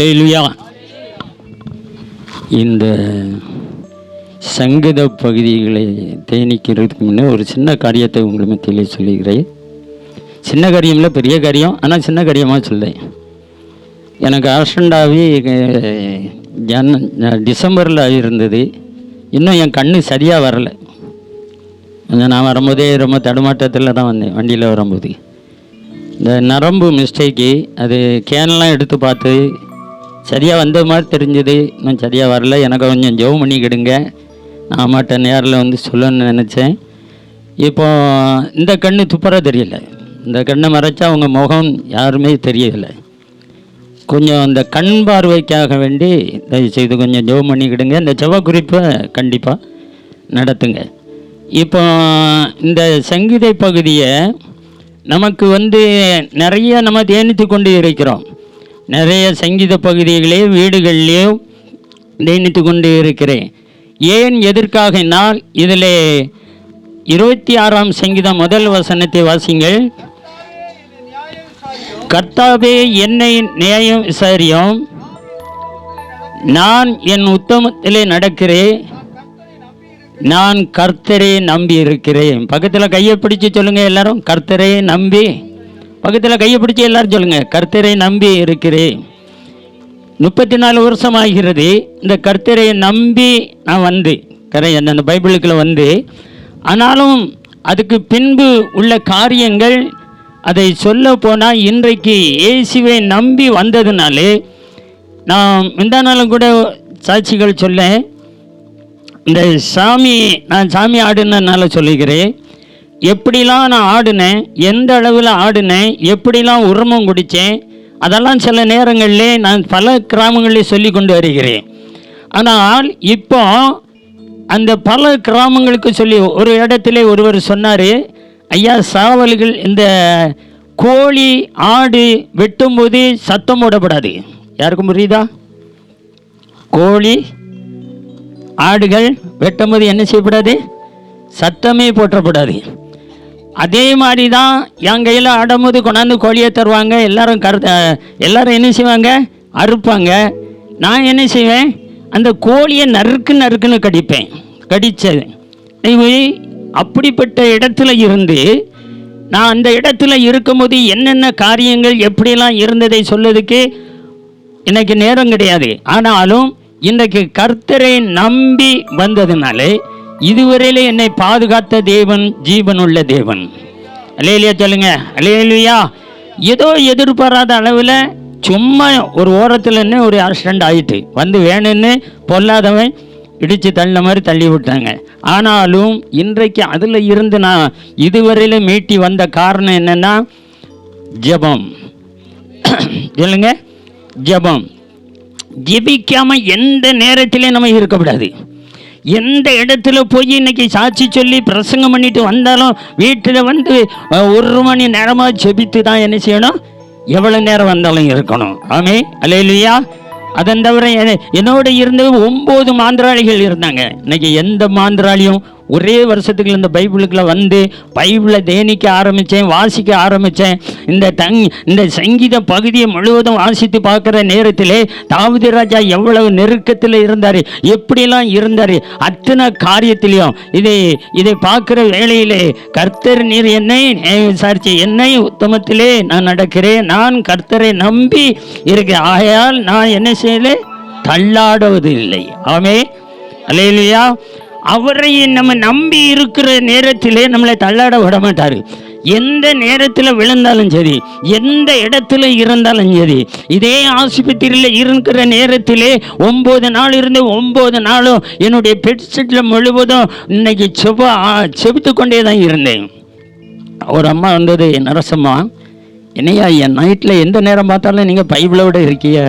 லேலுயா இந்த சங்கீத பகுதிகளை தேனிக்கிறதுக்கு முன்னே ஒரு சின்ன காரியத்தை உங்கள் மத்தியிலே சொல்லுகிறேன் சின்ன காரியம்ல பெரிய காரியம். ஆனால் சின்ன காரியமாக சொல்லேன் எனக்கு ஆக்சிடென்ட் ஜன் டிசம்பரில் இருந்தது. இன்னும் என் கண்ணு சரியாக வரலை. கொஞ்சம் நான் வரும்போதே ரொம்ப தடுமாட்டத்தில் தான் வந்தேன் வண்டியில் வரும்போது. இந்த நரம்பு மிஸ்டேக்கு அது கேன்லாம் எடுத்து பார்த்து சரியாக வந்த மாதிரி தெரிஞ்சது. இன்னும் சரியாக வரல. எனக்கு கொஞ்சம் ஜெபம் பண்ணிக்கிடுங்க நான் அம்மாட்ட நேரில் வந்து சொல்லணும்னு நினச்சேன். இப்போ இந்த கண்ணு துப்பராக தெரியல. இந்த கண்ணை மறைச்சா அவங்க முகம் யாருமே தெரியலை கொஞ்சம் இந்த கண் பார்வைக்காக வேண்டி தயவுசெய்து கொஞ்சம் ஜெவ் பண்ணிக்கிடுங்க இந்த செவ்வாய் குறிப்பை கண்டிப்பாக நடத்துங்க. இப்போ இந்த சங்கீத பகுதியை நமக்கு வந்து நிறைய நம்ம தேனித்து கொண்டு இருக்கிறோம். நிறைய சங்கீத பகுதிகளே வீடுகள்லேயும் தியானித்து கொண்டு இருக்கிறேன். ஏன் எதற்காக? நான் இதில் இருபத்தி ஆறாம் சங்கீதம் முதல் வசனத்தை வாசிங்கள். கர்த்தாவே என்னை நியாயம் விசாரியும். நான் என் உத்தமத்திலே நடக்கிறேன். நான் கர்த்தரை நம்பி இருக்கிறேன் பக்கத்தில் கையை பிடிச்சு சொல்லுங்கள் எல்லாரும். கர்த்தரை நம்பி பக்கத்தில் கையை பிடிச்சி எல்லாரும் சொல்லுங்க கர்த்தரை நம்பி இருக்கிறேன். முப்பத்தி நாலு வருஷம் ஆகிறது இந்த கர்த்தரை நம்பி நான் வந்து கரை அந்த பைபிளுக்குள்ள வந்து ஆனாலும் அதுக்கு பின்பு உள்ள காரியங்கள் அதை சொல்ல போனால் இன்றைக்கு இயேசுவை நம்பி வந்ததுனாலே நான் முந்தா நாளும் கூட சாட்சிகள் சொல்லேன். இந்த சாமி நான் சாமி ஆடுனதுனால சொல்லுகிறேன். எப்படிலாம் நான் ஆடினேன் எந்த அளவில் ஆடினேன் எப்படிலாம் உரமும் குடித்தேன் அதெல்லாம் சில நேரங்களிலே நான் பல கிராமங்களில் சொல்லி கொண்டு வருகிறேன். ஆனால் இப்போ அந்த பல கிராமங்களுக்கு சொல்லி ஒரு இடத்துல ஒருவர் சொன்னார் ஐயா சாவல்கள் இந்த கோழி ஆடு வெட்டும்போது சத்தம் போடப்படாது. யாருக்கும் புரியுதா? கோழி ஆடுகள் வெட்டும்போது என்ன செய்யப்படாது? சத்தமே போற்றப்படாது. அதே மாதிரி தான் என் கையில் ஆடும்போது கொண்டாந்து கோழியை தருவாங்க. எல்லாரும் கருத்த எல்லாரும் என்ன செய்வாங்க? அறுப்பாங்க. நான் என்ன செய்வேன்? அந்த கோழியை நறுக்கு நறுக்குன்னு கடிப்பேன். கடித்தது இவை அப்படிப்பட்ட இடத்துல இருந்து நான் அந்த இடத்துல இருக்கும்போது என்னென்ன காரியங்கள் எப்படியெல்லாம் இருந்ததை சொல்லதுக்கு எனக்கு நேரம் கிடையாது. ஆனாலும் இன்றைக்கு கர்த்தரை நம்பி வந்ததுனாலே இதுவரையில என்னை பாதுகாத்த தேவன் ஜீவனுள்ள தேவன். அலேலியா சொல்லுங்க. அலேலியா ஏதோ எதிர்பாராத அளவில் சும்மா ஒரு ஓரத்துலன்னு ஒரு ஆக்சிடெண்ட் ஆயிட்டு. வந்து வேணும்னு பொல்லாதவன் இடித்து தள்ளின மாதிரி தள்ளி விட்டாங்க. ஆனாலும் இன்றைக்கு அதில் இருந்து நான் இதுவரையில மீட்டி வந்த காரணம் என்னென்னா ஜெபம். சொல்லுங்க. ஜெபம். ஜபிக்காமல் எந்த நேரத்திலையும் நம்ம இருக்கக்கூடாது எந்த இடத்துல போய் இன்னைக்கு சாட்சி சொல்லி பிரசங்கம் பண்ணிட்டு வந்தாலும் வீட்டில் வந்து ஒரு மணி நேரமாக ஜெபித்து தான் என்ன செய்யணும்? எவ்வளோ நேரம் வந்தாலும் இருக்கணும். ஆமே அலையிலையா அதன் தவிர என்னோட இருந்து ஒம்பது மாந்திராளிகள் இருந்தாங்க. இன்னைக்கு எந்த மாந்திராளியும் ஒரே வருஷத்துக்குள்ள இந்த பைபிளுக்குள்ள வந்து பைபிளை தேனிக்க ஆரம்பித்தேன் வாசிக்க ஆரம்பித்தேன் இந்த தங் இந்த சங்கீத பகுதியை முழுவதும் வாசித்து பார்க்குற நேரத்திலே தாவதி ராஜா எவ்வளவு நெருக்கத்தில் இருந்தார் எப்படிலாம் இருந்தார் அத்தனை காரியத்திலையும். இதை இதை பார்க்குற வேளையிலே கர்த்தர் நீர் என்னை விசாரிச்சு என்னை உத்தமத்திலே நான் நடக்கிறேன் நான் கர்த்தரை நம்பி இருக்கிறேன். ஆகையால் நான் என்ன செய்யலை? தள்ளாடுவது இல்லை ஆமே அல்லையா அவரை நம்ம நம்பி இருக்கிற நேரத்திலே நம்மளை தள்ளாட விட மாட்டார் எந்த நேரத்தில் விழுந்தாலும் சரி எந்த இடத்துல இருந்தாலும் சரி இதே ஆஸ்பத்திரியில் இருக்கிற நேரத்திலே ஒம்பது நாள் இருந்து ஒம்பது நாளும் என்னுடைய பெட்ஷீட்டில் முழுவதும் இன்னைக்கு செவ்வா செபித்து கொண்டே தான் இருந்தேன். ஒரு அம்மா வந்தது நரசம்மா என்னையா என் நைட்டில் எந்த நேரம் பார்த்தாலும் நீங்கள் பைபிளோட இருக்கீங்க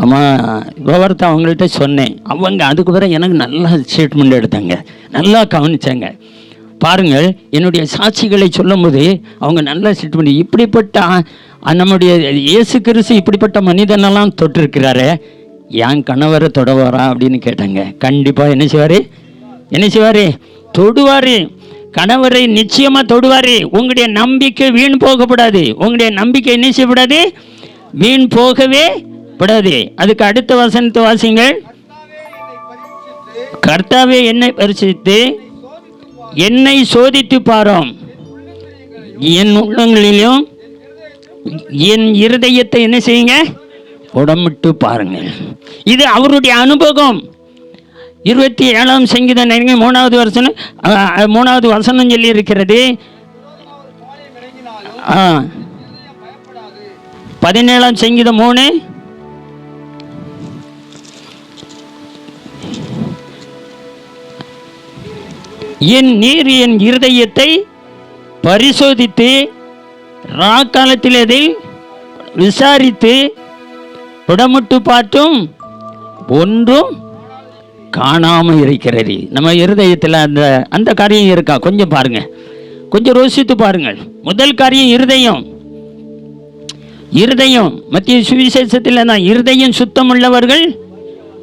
ஆமாம் விவரத்தை அவங்கள்ட்ட சொன்னேன். அவங்க அதுக்கு பிறகு எனக்கு நல்லா ஸ்டேட்மெண்ட் எடுத்தாங்க. நல்லா கவனித்தாங்க பாருங்கள் என்னுடைய சாட்சிகளை சொல்லும்போது அவங்க நல்லா ஸ்டேட்மெண்ட் இப்படிப்பட்ட நம்முடைய இயேசு கிறிஸ்து இப்படிப்பட்ட மனிதனெல்லாம் தொட்டிருக்கிறாரே என் கணவரை தொடவாரா? அப்படின்னு கேட்டாங்க. கண்டிப்பாக என்ன செய்வார்? என்ன செய்வார்? தொடுவார். கணவரை நிச்சயமாக தொடுவார். உங்களுடைய நம்பிக்கை வீண் போகக்கூடாது உங்களுடைய நம்பிக்கை என்ன செய்யக்கூடாது வீண் போகவே விடாதே. அதுக்கு அடுத்த வசனத்தை வாசிங்கள் கர்த்தாவே என்னை பரிசித்து. என்னை சோதித்து பாரோம். என் உள்ளங்களிலும் என் இருதயத்தை என்ன செய்யுங்க? உடம்பிட்டு பாருங்கள். இது அவருடைய அனுபவம். இருபத்தி ஏழாம் சங்கீதம் மூணாவது வருஷம் மூணாவது வசனம் சொல்லி இருக்கிறது. ஆ. பதினேழாம் சங்கீதம் மூணு என் நீர் என் இருதயத்தை பரிசோதித்து ராக்காலத்தில் அதில் விசாரித்து புடமிட்டு பார்த்தும் ஒன்றும் காணாமல் இருக்கிறது. நம்ம இருதயத்தில் அந்த அந்த காரியம் இருக்கா? கொஞ்சம் பாருங்க. கொஞ்சம் ரோசித்து பாருங்கள். முதல் காரியம் இருதயம். இருதயம். மத்திய சுவிசேஷத்தில் தான் இருதயம் சுத்தமுள்ளவர்கள்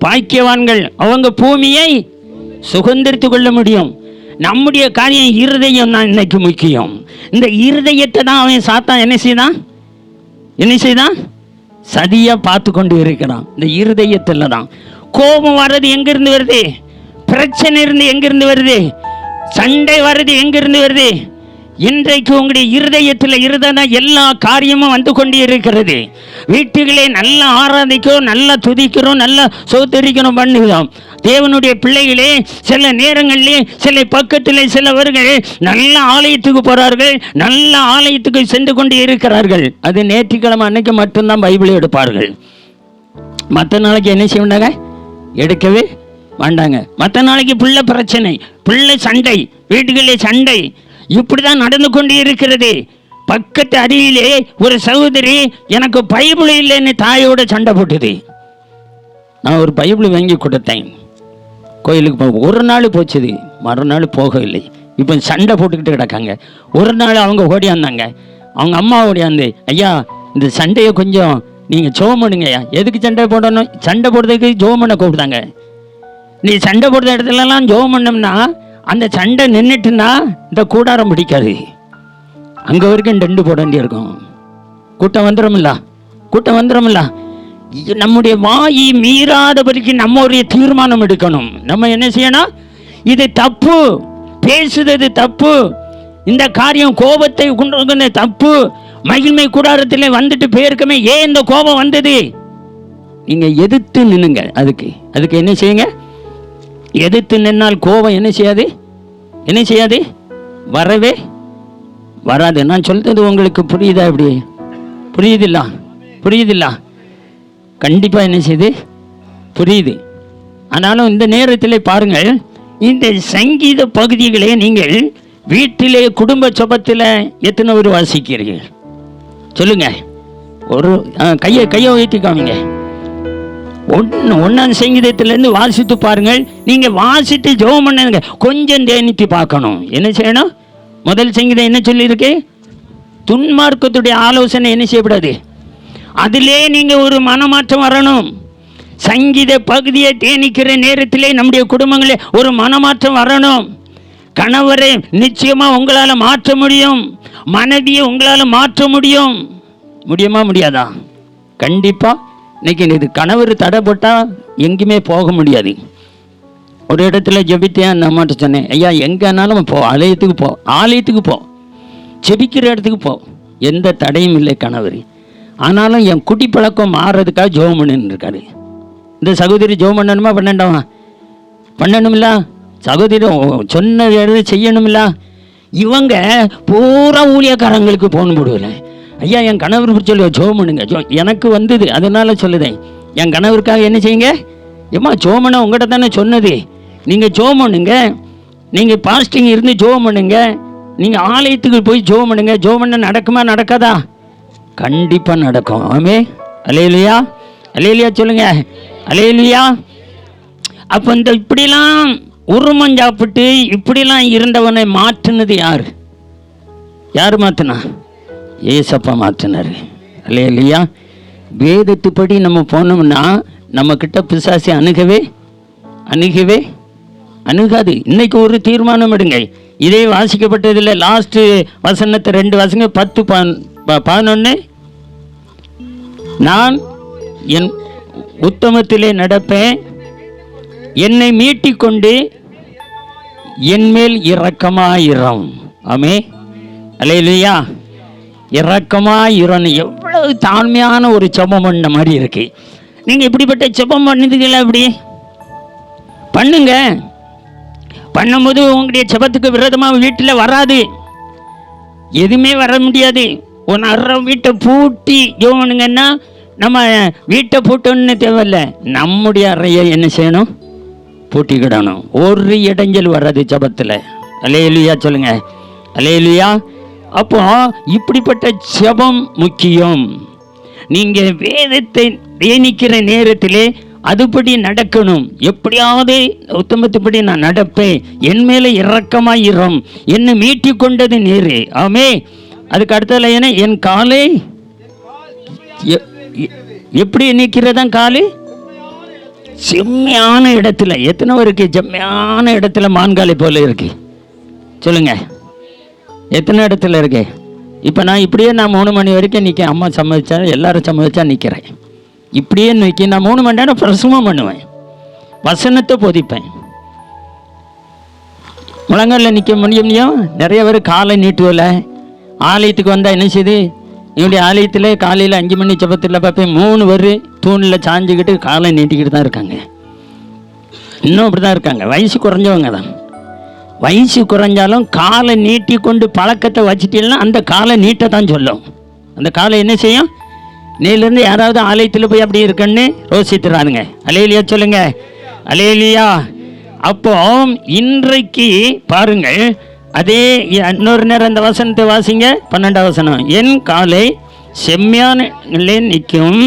பாக்கியவான்கள். அவங்க பூமியை சுகந்தரித்து கொள்ள முடியும். நம்முடைய காரியம் இருதயம் தான் இன்னைக்கு முக்கியம். இந்த இருதயத்தை தான் அவன் சாத்தான். என்ன செய்தான்? என்ன செய்தான்? சதியாக பார்த்து கொண்டு இருக்கிறான். இந்த இருதயத்தில் தான். கோபம் வர்றது எங்கிருந்து வருது? பிரச்சனை இருந்து எங்கிருந்து வருது? சண்டை வர்றது எங்கிருந்து வருது? இன்றைக்கு உங்களுடைய இருதயத்தில் இருந்தனா எல்லா காரியமும் வந்து கொண்டு இருக்கிறது வீட்டுகளே நல்லா ஆராதிக்கிறோம் நல்லா துதிக்கிறோம் நல்லா சோத்தரிக்கிறோம் பண்ணுகிறோம். தேவனுடைய பிள்ளைகளே சில நேரங்களிலே சில பக்கத்தில் சிலவர்கள் நல்ல ஆலயத்துக்கு போகிறார்கள் நல்ல ஆலயத்துக்கு சென்று கொண்டு இருக்கிறார்கள். அது நேற்றுக்கிழமை அன்னைக்கு மட்டும்தான் பைபிளை எடுப்பார்கள். மற்ற நாளைக்கு என்ன செய்வாங்க எடுக்கவே மாட்டாங்க. மற்ற நாளைக்கு பிள்ளை பிரச்சனை பிள்ளை சண்டை வீட்டுகளிலே சண்டை இப்படி தான் நடந்து கொண்டு இருக்கிறது. பக்கத்து அருகிலே ஒரு சகோதரி எனக்கு பைபிள் இல்லைன்னு தாயோட சண்டை போட்டுது. நான் ஒரு பைபிள் வாங்கி கொடுத்தேன். கோயிலுக்கு போ ஒரு நாள் போச்சுது. மறுநாள் போகவில்லை. இப்போ சண்டை போட்டுக்கிட்டு கிடக்காங்க. ஒரு நாள் அவங்க ஓடியாந்தாங்க அவங்க அம்மா ஓடியாந்து ஐயா இந்த சண்டையை கொஞ்சம் நீங்கள் ஜோம் பண்ணுங்க ஐயா. எதுக்கு சண்டை போடணும்? சண்டை போடுறதுக்கு ஜோம் பண்ண கூப்பிட்டாங்க. நீ சண்டை போடுற இடத்துலலாம் ஜோம் பண்ணோம்னா அந்த சண்டை நின்றுட்டுன்னா இந்த கூடாரம் பிடிக்காது. அங்கே வரைக்கும் ரெண்டு போட வேண்டியிருக்கும். கூட்டம் வந்துடும்ல கூட்டம் வந்துடும்ல இது நம்முடைய வாயி மீறாதபடிக்கு நம்ம ஒரு தீர்மானம் எடுக்கணும். நம்ம என்ன செய்யணும்? இது தப்பு. பேசுறது தப்பு. இந்த காரியம் கோபத்தை கொண்டு தப்பு. மகிழ்மை கூடாரத்திலே வந்துட்டு போயிருக்கமே. ஏன் இந்த கோபம் வந்தது? நீங்கள் எதிர்த்து நின்னுங்க அதுக்கு அதுக்கு என்ன செய்யுங்க? எதிர்த்து நின்னால் கோபம் என்ன செய்யாது? என்ன செய்யாது? வரவே வராது. நான் சொல்றது உங்களுக்கு புரியுதா இப்படி புரியுதில்ல? புரியுதில்ல? கண்டிப்பாக என்ன செய்யுது புரியுது. ஆனாலும் இந்த நேரத்தில் பாருங்கள் இந்த சங்கீத பகுதிகளை நீங்கள் வீட்டிலே குடும்ப சொபத்தில் எத்தனை பேர் வாசிக்கிறீர்கள்? சொல்லுங்கள் ஒரு கையை கையை உயர்த்தி காமிங்க. ஒன்று ஒன்றாம் சங்கீதத்திலேருந்து வாசித்து பாருங்கள். நீங்கள் வாசித்து ஜெபம் பண்ணுங்க. கொஞ்சம் தேனித்து பார்க்கணும். என்ன செய்யணும்? முதல் சங்கீதம் என்ன சொல்லியிருக்கு? துன்மார்க்கத்துடைய ஆலோசனை என்ன செய்யக்கூடாது அதிலே நீங்கள் ஒரு மனமாற்றம் வரணும். சங்கீத பகுதியை தேனிக்கிற நேரத்திலே நம்முடைய குடும்பங்களே ஒரு மனமாற்றம் வரணும். கணவரை நிச்சயமாக உங்களால் மாற்ற முடியும். மனைவியை உங்களால் மாற்ற முடியும். முடியுமா முடியாதா? கண்டிப்பாக இன்னைக்கு இது கணவர் தடை போட்டால் எங்கேயுமே போக முடியாது. ஒரு இடத்துல ஜெபித்தேன் அந்த அம்மாட்ட சொன்னேன் ஐயா எங்கேனாலும் போ ஆலயத்துக்கு போ ஆலயத்துக்கு போ ஜெபிக்கிற இடத்துக்கு போ. எந்த தடையும் இல்லை கணவர். ஆனாலும் என் குட்டி பழக்கம் மாறுறதுக்காக ஜோம் பண்ணின்னு இருக்காரு. இந்த சகோதரி ஜோம் பண்ணணுமா பண்ணண்டாமா பண்ணணுமில்ல சகோதரி சொன்ன இடத்துல செய்யணுமில்ல? இவங்க பூரா ஊழியக்காரங்களுக்கு போன் போடுவேன் ஐயா என் கணவர் சொல்லி ஜோம் பண்ணுங்க ஜோ எனக்கு வந்தது அதனால சொல்லுதேன். என் கணவருக்காக என்ன செய்யுங்க? ஏம்மா ஜோமனை உங்கள்கிட்ட தானே சொன்னது. நீங்கள் ஜோம் பண்ணுங்க நீங்கள் பாஸ்டிங் இருந்து ஜோம் பண்ணுங்க நீங்கள் ஆலயத்துக்கு போய் ஜோம் பண்ணுங்க ஜோம் பண்ண நடக்குமா நடக்காதா? கண்டிப்பாக நடக்கும். ஆமே அலையிலையா அலையிலையா சொல்லுங்க. அலையிலையா அப்போ இந்த இப்படிலாம் உருமம் சாப்பிட்டு இப்படிலாம் இருந்தவனை மாற்றினது யார்? யார் மாற்றினா ஏசப்பா மாற்றினார் இல்லையா இல்லையா வேதத்துப்படி நம்ம போனோம்னா நம்மக்கிட்ட பிசாசி அணுகவே அணுகவே அணுகாது. இன்னைக்கு ஒரு தீர்மானம் எடுங்க. இதே வாசிக்கப்பட்டதில் லாஸ்ட்டு வசனத்தை ரெண்டு வசங்க பத்து பதினொன்று நான் என் உத்தமத்திலே நடப்பேன். என்னை மீட்டிக்கொண்டு என்மேல் இரக்கமாயிரம். ஆமே அல்லையா இரக்கமாயிரம் எவ்வளவு தாழ்மையான ஒரு செபம் பண்ண மாதிரி இருக்கு. நீங்கள் இப்படிப்பட்ட செபம் பண்ணதுங்களா இப்படி? பண்ணுங்க. பண்ணும்போது உங்களுடைய செபத்துக்கு விரோதமாக வீட்டில் வராது. எதுவுமே வர முடியாது. உன் அற வீட்டை பூட்டி யோனுங்கன்னா நம்ம வீட்டை பூட்டணும்னு தேவையில்ல. நம்முடைய அறையை என்ன செய்யணும்? பூட்டிக்கிடணும் ஒரு இடைஞ்சல் வராது ஜபத்தில். அலையலுயா சொல்லுங்க. அலையலுயா அப்போ இப்படிப்பட்ட ஜபம் முக்கியம். நீங்கள் வேதத்தை தேனிக்கிற நேரத்திலே அதுபடி நடக்கணும். எப்படியாவது உத்தமத்துப்படி நான் நடப்பேன். என் மேலே இரக்கமாயிரும் என்னை மீட்டி கொண்டது நேரு. ஆமே. அதுக்கு அடுத்ததுல ஏன்னா என் காலை எ- எ- எப்படி நிற்கிறதா காலு? செம்மையான இடத்துல. எத்தனை இருக்கு செம்மையான இடத்துல மான்காலை போல இருக்கு? சொல்லுங்கள் எத்தனை இடத்துல இருக்கு? இப்போ நான் இப்படியே நான் மூணு மணி வரைக்கும் நிற்க அம்மா சம்மதிச்சா எல்லாரும் சம்மதிச்சா நிற்கிறேன் இப்படியே நிற்க நான் மூணு மணி நேரம் பிரசவம் பண்ணுவேன். வசனத்தை பொதிப்பேன். முழங்கல்ல நிற்க முடியும் நிறைய பேர் காலை நீட்டுவல. ஆலயத்துக்கு வந்தால் என்ன செய்யுது என்னுடைய ஆலயத்தில் காலையில் அஞ்சு மணி ஜபத்தில் பார்ப்பேன். மூணு பேர் தூணில் சாஞ்சுக்கிட்டு காலை நீட்டிக்கிட்டு தான் இருக்காங்க. இன்னும் அப்படி தான் இருக்காங்க. வயசு குறைஞ்சவங்க தான். வயசு குறைஞ்சாலும் காலை நீட்டி கொண்டு பழக்கத்தை வச்சுட்டீங்கன்னா அந்த காலை நீட்ட தான் சொல்லும். அந்த காலை என்ன செய்யும்? நீலேருந்து யாராவது ஆலயத்தில் போய் அப்படி இருக்குன்னு ரோசித்துறாருங்க அலையிலியா சொல்லுங்க? அலையிலியா. அப்போ இன்றைக்கு பாருங்கள் அதே இன்னொரு நேரம் அந்த வசனத்தை வாசிங்க. பன்னெண்டாம் வசனம். என் காலை செம்மையான நிற்கும்.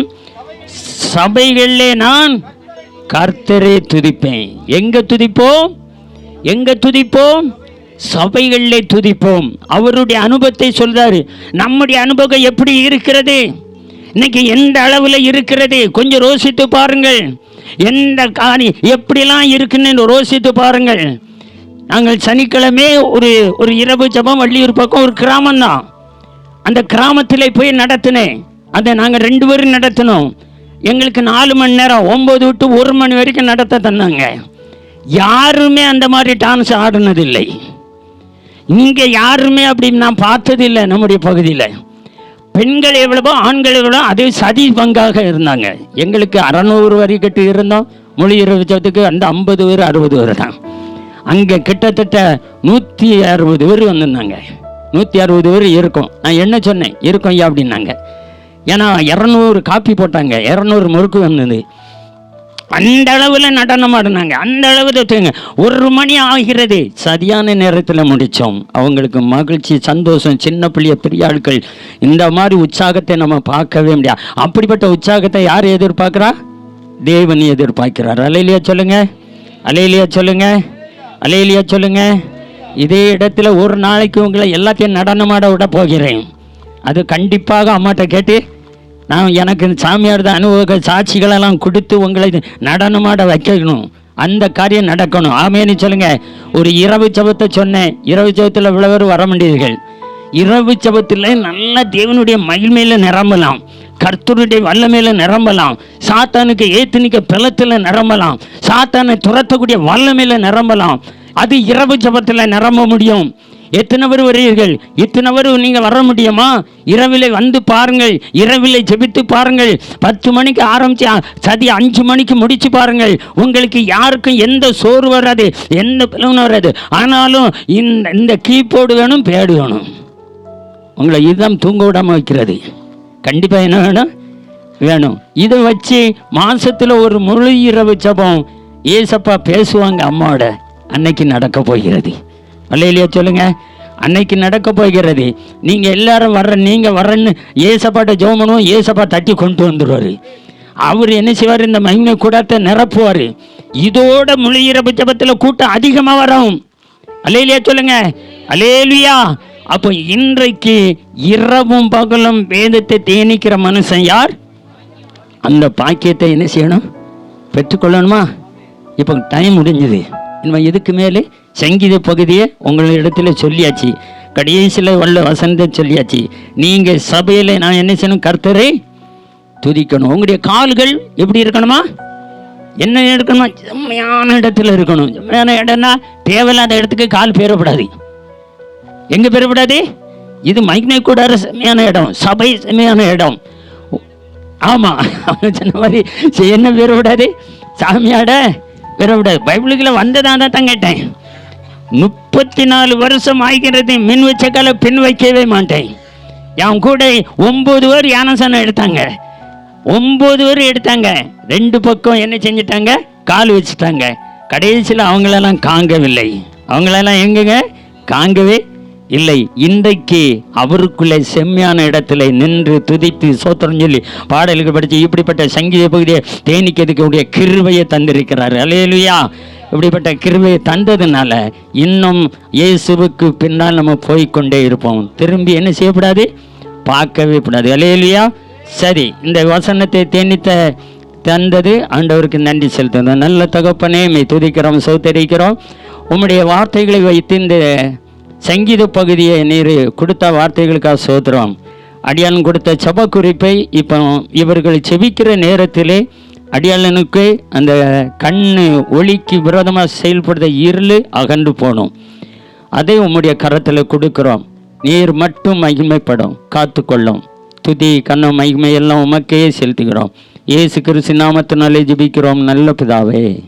சபைகளிலே நான் கர்த்தரை துதிப்பேன். எங்கே துதிப்போம்? எங்க துதிப்போம்? சபைகளிலே துதிப்போம். அவருடைய அனுபவத்தை சொல்றாரு. நம்முடைய அனுபவம் எப்படி இருக்கிறது? இன்னைக்கு எந்த அளவில் இருக்கிறது? கொஞ்சம் ரோசித்து பாருங்கள். எந்த காணி எப்படிலாம் இருக்குன்னு ரோசித்து பாருங்கள். நாங்கள் சனிக்கிழமை ஒரு ஒரு இரவு ஜபம் வள்ளியூர் பக்கம் ஒரு கிராமம்தான் அந்த கிராமத்தில் போய் நடத்தினேன். அதை நாங்கள் ரெண்டு பேரும் நடத்தினோம். எங்களுக்கு நாலு மணி நேரம் ஒம்பது விட்டு ஒரு மணி வரைக்கும் நடத்த தந்தாங்க. யாருமே அந்த மாதிரி டான்ஸ் ஆடினதில்லை. இங்கே யாருமே அப்படின்னு நான் பார்த்ததில்லை நம்முடைய பகுதியில். பெண்கள் எவ்வளவோ ஆண்கள் எவ்வளோ அது சதி பங்காக இருந்தாங்க. எங்களுக்கு அறநூறு வரி கட்டு இருந்தோம். மொழி இருபத்தத்துக்கு அந்த ஐம்பது பேர் அறுபது பேர் தான். அங்கே கிட்டத்தட்ட நூற்றி அறுபது பேர் வந்திருந்தாங்க. நூற்றி அறுபது பேர் இருக்கும். நான் என்ன சொன்னேன்? இருக்கும் ஐயா அப்படின்னாங்க. ஏன்னா இரநூறு காப்பி போட்டாங்க. இரநூறு முறுக்கு வந்தது. அந்த அளவில் நடனம் ஆடினாங்க. அந்த அளவில் ஒரு மணி ஆகிறது. சரியான நேரத்தில் முடித்தோம் அவங்களுக்கு மகிழ்ச்சி சந்தோஷம் சின்ன பிள்ளைய பெரிய ஆட்கள். இந்த மாதிரி உற்சாகத்தை நம்ம பார்க்கவே முடியாது. அப்படிப்பட்ட உற்சாகத்தை யார் எதிர்பார்க்குறா? தேவன் எதிர்பார்க்கிறார். அலையிலியா சொல்லுங்க. அலையிலியா சொல்லுங்க. அலையிலியா சொல்லுங்க. இதே இடத்துல ஒரு நாளைக்கு உங்களை எல்லாத்தையும் நடனமாட விட போகிறேன். அது கண்டிப்பாக அம்மாட்ட கேட்டு நான் எனக்கு இந்த சாமியார் தான் அனுபவ சாட்சிகளெல்லாம் கொடுத்து உங்களை நடனமாட வைக்கணும். அந்த காரியம் நடக்கணும். ஆமேன்னு சொல்லுங்க. ஒரு இரவு சபத்தை சொன்னேன் இரவு சபத்தில் இவ்வளோ பேர் வர முடியுங்கள் இரவு சபத்தில் நல்ல தேவனுடைய மகிழ்மையில் நிரம்பலாம். கர்த்தருடைய வல்லமையில நிரம்பலாம். சாத்தானுக்கு ஏத்தினிக்க பிளத்தில் நிரம்பலாம். சாத்தானை துரத்தக்கூடிய வல்லமையில நிரம்பலாம். அது இரவு ஜபத்தில் நிரம்ப முடியும். எத்தனை பேர் வருவீர்கள்? இத்தனை பேர் நீங்கள் வர முடியுமா? இரவிலே வந்து பாருங்கள். இரவிலே ஜெபித்து பாருங்கள். பத்து மணிக்கு ஆரம்பித்து சதி அஞ்சு மணிக்கு முடித்து பாருங்கள். உங்களுக்கு யாருக்கும் எந்த சோறு வராது எந்த பிளவும் வராது. ஆனாலும் இந்த இந்த கீபோர்டு வேணும் பேடு வேணும். உங்களை இதுதான் தூங்க விடாமல் வைக்கிறது. கண்டிப்பாக என்ன வேணும்? வேணும். இதை வச்சு மாதத்தில் ஒரு முழு இரவு ஜபம். ஏசப்பா பேசுவாங்க அம்மாவோட. அன்னைக்கு நடக்க போகிறது. அல்லையிலையா சொல்லுங்க. அன்னைக்கு நடக்க போகிறது. நீங்கள் எல்லாரும் வர்ற நீங்கள் வர்றன்னு ஏசப்பாட்ட ஜெபம் பண்ணுவோம் ஏசப்பா தட்டி கொண்டு வந்துடுவார். அவர் என்ன செய்வார்? இந்த மகிமை கூடத்தை நிரப்புவார். இதோட முழுகிற பட்சபத்தில் கூட்டம் அதிகமாக வரும். அலேலியா சொல்லுங்க. அலேலியா அப்போ இன்றைக்கு இரவும் பகலும் வேதத்தை தேனிக்கிற மனுஷன் யார்? அந்த பாக்கியத்தை என்ன செய்யணும்? பெற்றுக்கொள்ளணுமா? இப்போ டைம் முடிஞ்சது. இனிமே இதுக்கு மேலே? சங்கீத பகுதியை உங்களிடத்துல சொல்லியாச்சு. கடைசியில் உள்ள வசனத்தை சொல்லியாச்சு. நீங்கள் சபையில் நான் என்ன செய்யணும்? கர்த்தரை துதிக்கணும். உங்களுடைய கால்கள் எப்படி இருக்கணுமா? என்ன இருக்கணுமா செம்மையான இடத்துல இருக்கணும். செம்மையான இடம்னா தேவையில்லாத இடத்துக்கு கால் பேரப்படாது எங்கே பெறப்படாது? இது மைக்னை கூடார செம்மையான இடம். சபை செம்மையான இடம். ஆமாம் அவன் சொன்ன மாதிரி சரி, என்ன பெறவிடாது சாமியாட பெறவிடாது பைபிளுக்குள்ளே வந்ததான் தான் கேட்டேன். முப்பத்தி நாலு வருஷம் ஆகிறது மின் வச்ச கால பின் வைக்கவே மாட்டேன். என் கூட ஒம்பது பேர் யானசனம் எடுத்தாங்க. ஒம்பது பேர் எடுத்தாங்க. ரெண்டு பக்கம் என்ன செஞ்சிட்டாங்க? கால் வச்சுட்டாங்க. கடைசியில் அவங்களெல்லாம் காங்கவில்லை. அவங்களெல்லாம் எங்கங்க? காங்கவே இல்லை இன்றைக்கு அவருக்குள்ளே செம்மையான இடத்துல நின்று துதித்து சோத்திரம் சொல்லி பாடல்கள் படித்து இப்படிப்பட்ட சங்கீத பகுதியை தேனிக்கிறதுக்குடைய கிருவையை தந்திருக்கிறார். அலையலுயா இப்படிப்பட்ட கிருவையை தந்ததுனால இன்னும் இயேசுவுக்கு பின்னால் நம்ம போய்க்கொண்டே இருப்போம். திரும்பி என்ன செய்யக்கூடாது பார்க்கவே கூடாது. அலையலுயா சரி இந்த வசனத்தை தேனித்த தந்தது ஆண்டவருக்கு நன்றி செலுத்துகிறோம். நல்ல தகப்பனே மை துதிக்கிறோம் சௌத்தரிக்கிறோம் உம்முடைய வார்த்தைகளை வைத்து இந்த சங்கீத பகுதியை நீர் கொடுத்த வார்த்தைகளுக்காக சோதரம் அடியாளன் கொடுத்த செப குறிப்பை இப்போ இவர்கள் செபிக்கிற நேரத்திலே அடியாளனுக்கு அந்த கண் ஒளிக்கு விரோதமாக செயல்படுத்த இருள் அகன்று போகணும் அதை உம்முடைய கரத்தில் கொடுக்குறோம். நீர் மட்டும் மகிமைப்படும். காத்துக்கொள்ளும். துதி கண்ணம் மகிமை எல்லாம் உமக்கே செலுத்துகிறோம். ஏசு கிறிஸ்து நாமத்தினாலே ஜெபிக்கிறோம். நல்ல பிதாவே.